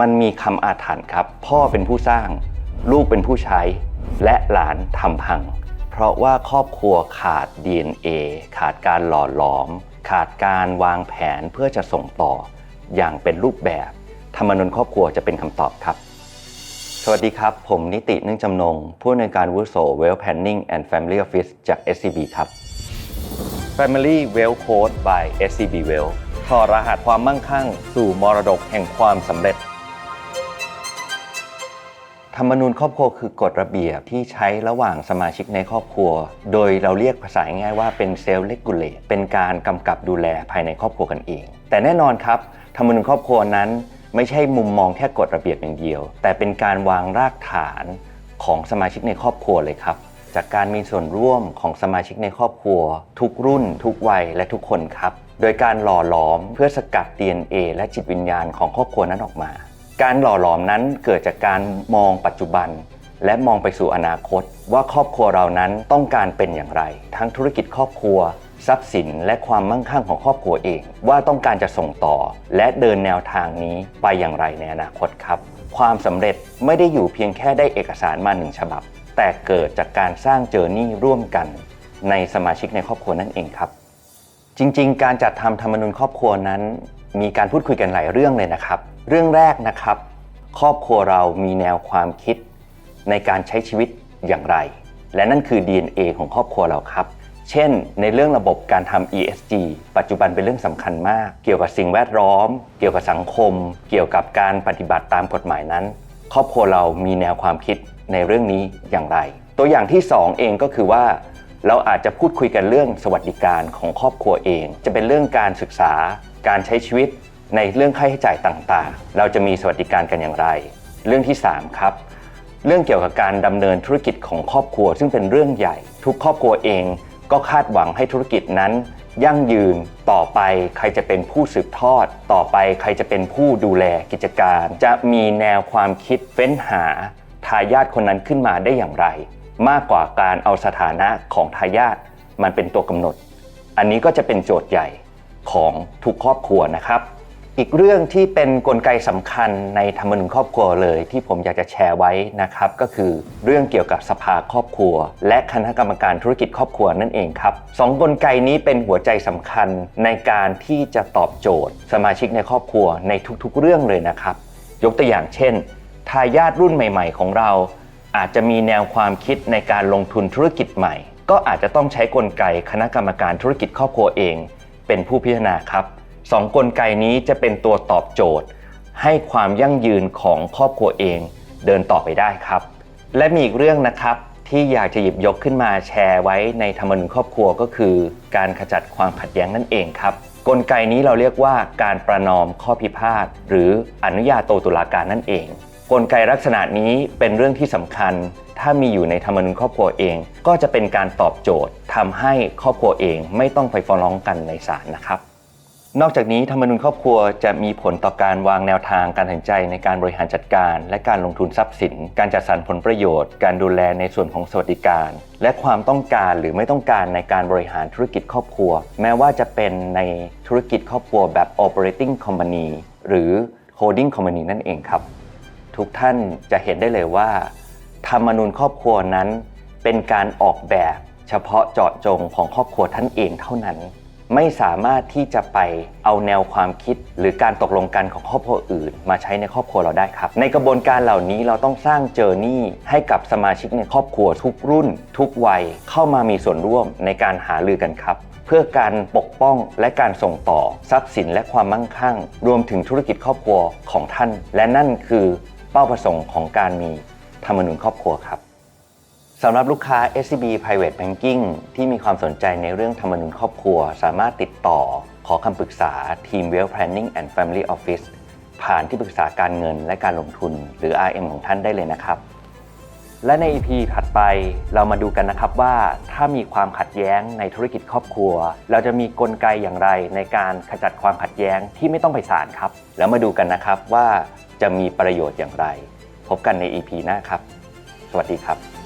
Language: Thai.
มันมีคำอาถรรพ์ครับ พ่อเป็นผู้สร้าง ลูกเป็นผู้ใช้ และหลานทำพัง เพราะว่าครอบครัวขาด DNA ขาดการหล่อหลอม ขาดการวางแผนเพื่อจะส่งต่อ อย่างเป็นรูปแบบ ธรรมนุนครอบครัวจะเป็นคำตอบครับ สวัสดีครับ ผมนิตินึ่งจำนง ผู้อำนการวุโส Well Planning and Family Office จาก SCB ครับ Family Well Code by SCB Well ถอดรหัสความมั่งคั่ง สู่มรดกแห่งความสำเร็จ ธรรมนูญครอบครัวคือกฎระเบียบที่ใช้ระหว่างสมาชิกในครอบครัว โดยเราเรียกภาษาง่ายว่าเป็นเซลล์เลกูเลตเป็นการกำกับดูแลภายในครอบครัวกันเอง แต่แน่นอนครับ ธรรมนูญครอบครัวนั้นไม่ใช่มุมมองแค่กฎระเบียบอย่างเดียว แต่เป็นการวางรากฐานของสมาชิกในครอบครัวเลยครับ จากการมีส่วนร่วมของสมาชิกในครอบครัว ทุกรุ่น ทุกวัยและทุกคนครับ โดยการหล่อหลอมเพื่อสกัด DNA และจิตวิญญาณของครอบครัวนั้นออกมา การหล่อหลอมนั้นเกิดจากการมองปัจจุบัน และมองไปสู่อนาคต ว่าครอบครัวเรานั้นต้องการเป็นอย่างไร ทั้งธุรกิจครอบครัว ทรัพย์สิน และความมั่งคั่งของครอบครัวเอง ว่าต้องการจะส่งต่อ และเดินแนวทางนี้ไปอย่างไรในอนาคตครับ ความสำเร็จไม่ได้อยู่เพียงแค่ได้เอกสารมาหนึ่งฉบับ แต่เกิดจากการสร้างเจอร์นี่ร่วมกัน ในสมาชิกในครอบครัวนั่นเองครับ จริง ๆ การจัดทำธรรมนูญครอบครัวนั้น มีการพูดคุยกันหลายเรื่องเลยนะครับ เรื่องแรกนะครับ ครอบครัวเรามีแนวความคิดในการใช้ชีวิตอย่างไร และนั่นคือ DNA ของครอบครัวเราครับ เช่น ในเรื่องระบบการทำ ESG ปัจจุบันเป็นเรื่องสำคัญมาก เกี่ยวกับสิ่งแวดล้อม เกี่ยวกับสังคม เกี่ยวกับการปฏิบัติตามกฎหมายนั้น ครอบครัวเรามีแนวความคิดในเรื่องนี้อย่างไร ตัวอย่างที่สองเองก็คือว่า เราอาจจะพูดคุยกันเรื่องสวัสดิการของครอบครัวเอง จะเป็นเรื่องการศึกษา การใช้ชีวิตในเรื่องค่าใช้จ่ายต่างๆ เราจะมีสวัสดิการกันอย่างไร เรื่องที่ 3 ครับ เรื่องเกี่ยวกับการดำเนินธุรกิจของครอบครัว ซึ่งเป็นเรื่องใหญ่ ทุกครอบครัวเองก็คาดหวังให้ธุรกิจนั้น ยั่งยืนต่อไปใครจะเป็นผู้สืบทอด ต่อไปใครจะเป็นผู้ดูแลกิจการ จะมีแนวความคิดเฟ้นหาทายาทคนนั้นขึ้นมาได้อย่างไร มากกว่าการเอาสถานะของทายาทมันเป็นตัวกำหนด อันนี้ก็จะเป็นโจทย์ใหญ่ ของทุกครอบครัวนะครับ อีกเรื่องที่เป็นนกลไกสำคัญในธรรมนูญครอบครัวเลย ที่ผมอยากจะแชร์ไว้นะครับ ก็คือเรื่องเกี่ยวกับสภาครอบครัว และคณะกรรมการธุรกิจครอบครัวนั่นเองครับสองกลไกนี้เป็นหัวใจสำคัญในการที่จะตอบโจทย์ สมาชิกในครอบครัวในทุกๆ เรื่องเลยนะครับ ยกตัวอย่างเช่นทายาทรุ่นใหม่ ๆ ของเราอาจจะมีแนวความคิดในการลงทุนธุรกิจใหม่ ก็อาจจะต้องใช้กลไกคณะกรรมการธุรกิจครอบครัวเอง เป็นผู้พิจารณาครับสองกลไกนี้จะเป็นตัวตอบโจทย์ ให้ความยั่งยืนของครอบครัวเองเดินต่อไปได้ครับ และมีอีกเรื่องนะครับที่อยากจะหยิบยกขึ้นมาแชร์ไว้ในธรรมนูญครอบครัวก็คือ การขจัดความขัดแย้งนั่นเองครับ กลไกนี้เราเรียกว่าการประนอมข้อพิพาทหรืออนุญาโตตุลาการนั่นเอง กลไกลักษณะนี้เป็นเรื่องที่สำคัญ ถ้ามีอยู่ในธรรมนูญครอบครัวเอง ก็จะเป็นการตอบโจทย์ทำให้ครอบครัวเองไม่ต้องไปฟ้องร้องกันในศาลนะครับ นอกจากนี้ธรรมนูญครอบครัวจะมีผลต่อการวางแนวทางการตัดสินใจในการบริหารจัดการ และการลงทุนทรัพย์สิน การจัดสรรผลประโยชน์ การดูแลในส่วนของสวัสดิการ และความต้องการหรือไม่ต้องการในการบริหารธุรกิจครอบครัว แม้ว่าจะเป็นในธุรกิจครอบครัวแบบ operating company หรือ holding company นั่นเองครับ ทุกท่านจะเห็นได้เลยว่า ธรรมนูญครอบครัวนั้นเป็นการออกแบบเฉพาะเจาะจงของครอบครัวท่านเองเท่านั้น ไม่สามารถที่จะไปเอาแนวความคิด หรือการตกลงกันของครอบครัวอื่น มาใช้ในครอบครัวเราได้ครับ ในกระบวนการเหล่านี้เราต้องสร้างเจอร์นี่ให้กับสมาชิกในครอบครัวทุกรุ่น ทุกวัยเข้ามามีส่วนร่วมในการหารือกันครับเพื่อการปกป้องและการส่งต่อ ทรัพย์สินและความมั่งคั่ง รวมถึงธุรกิจครอบครัวของท่าน และนั่นคือ เป้าประสงค์ของการมีธรรมนูญครอบครัวครับสำหรับลูกค้า SCB Private Banking ที่มีความสนใจในเรื่องธรรมนูญครอบครัว สามารถติดต่อขอคำปรึกษาทีม Wealth Planning and Family Office ผ่านที่ปรึกษาการเงินและการลงทุน หรือ RM ของท่านได้เลยนะครับ และใน EP ถัดไปเรามาดูกันนะครับว่าถ้ามีความขัดแย้งในธุรกิจครอบครัว เราจะมีกลไกอย่างไรในการขจัดความขัดแย้งที่ไม่ต้องไปศาลครับ แล้วมาดูกันนะครับว่าจะมีประโยชน์อย่างไร พบกันใน EP หน้าครับ สวัสดีครับ